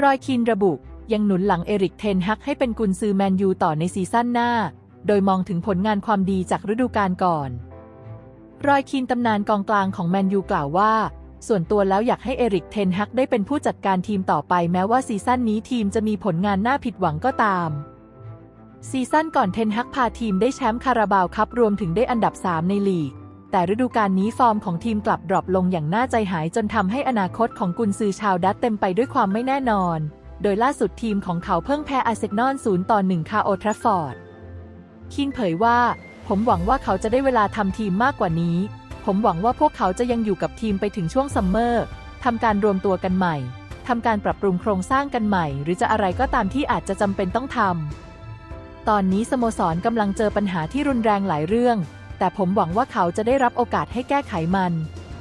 รอยคีนระบุ ยังหนุนหลังเอริกเทนฮักให้เป็นกุนซือแมนยูต่อในซีซั่นหน้า โดยมองถึงผลงานความดีจากฤดูกาลก่อน รอยคีนตำนานกองกลางของแมนยูกล่าวว่า ส่วนตัวแล้วอยากให้เอริกเทนฮักได้เป็นผู้จัดการทีมต่อไปแม้ว่าซีซั่นนี้ทีมจะมีผลงานน่าผิดหวังก็ตามซีซั่นก่อนเทนฮักพาทีมได้แชมป์คาราบาวครับรวมถึงได้อันดับ 3 ในลีก แต่ฤดูกาลนี้ฟอร์มของทีมกลับดรอปลงอย่างน่าใจหายจนทำให้อนาคตของกุนซือชาวดัตเต็มไปด้วยความไม่แน่นอน โดยล่าสุดทีมของเขาเพิ่งแพ้อาร์เซนอล0ต่อ1คาโอทราฟอร์ด คินเผยว่า ผมหวังว่าเขาจะได้เวลาทำทีมมากกว่านี้ ผมหวังว่าพวกเขาจะยังอยู่กับทีมไปถึงช่วงซัมเมอร์ทำการรวมตัวกันใหม่ทำการปรับปรุงโครงสร้างกันใหม่ หรือจะอะไรก็ตามที่อาจจะจำเป็นต้องทำตอนนี้สโมสรกำลังเจอปัญหาที่รุนแรงหลายเรื่อง แต่ผมหวังว่าเขาจะได้รับโอกาสให้แก้ไขมัน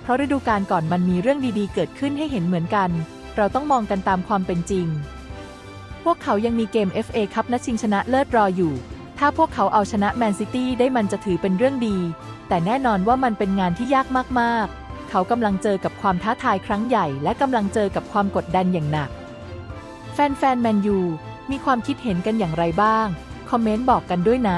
เพราะฤดูกาลก่อนมันมีเรื่องดีๆ เกิดขึ้นให้เห็นเหมือนกัน เราต้องมองกันตามความเป็นจริง พวกเขายังมีเกม FA คัพนัดชิงชนะเลิศรออยู่ ถ้าพวกเขาเอาชนะแมนซิตี้ได้มันจะถือเป็นเรื่องดี แต่แน่นอนว่ามันเป็นงานที่ยากมากๆ เขากำลังเจอกับความท้าทายครั้งใหญ่ และกำลังเจอกับความกดดันอย่างหนัก แฟนๆแมนยูมีความคิดเห็นกันอย่างไรบ้าง คอมเมนต์บอกกันด้วยนะ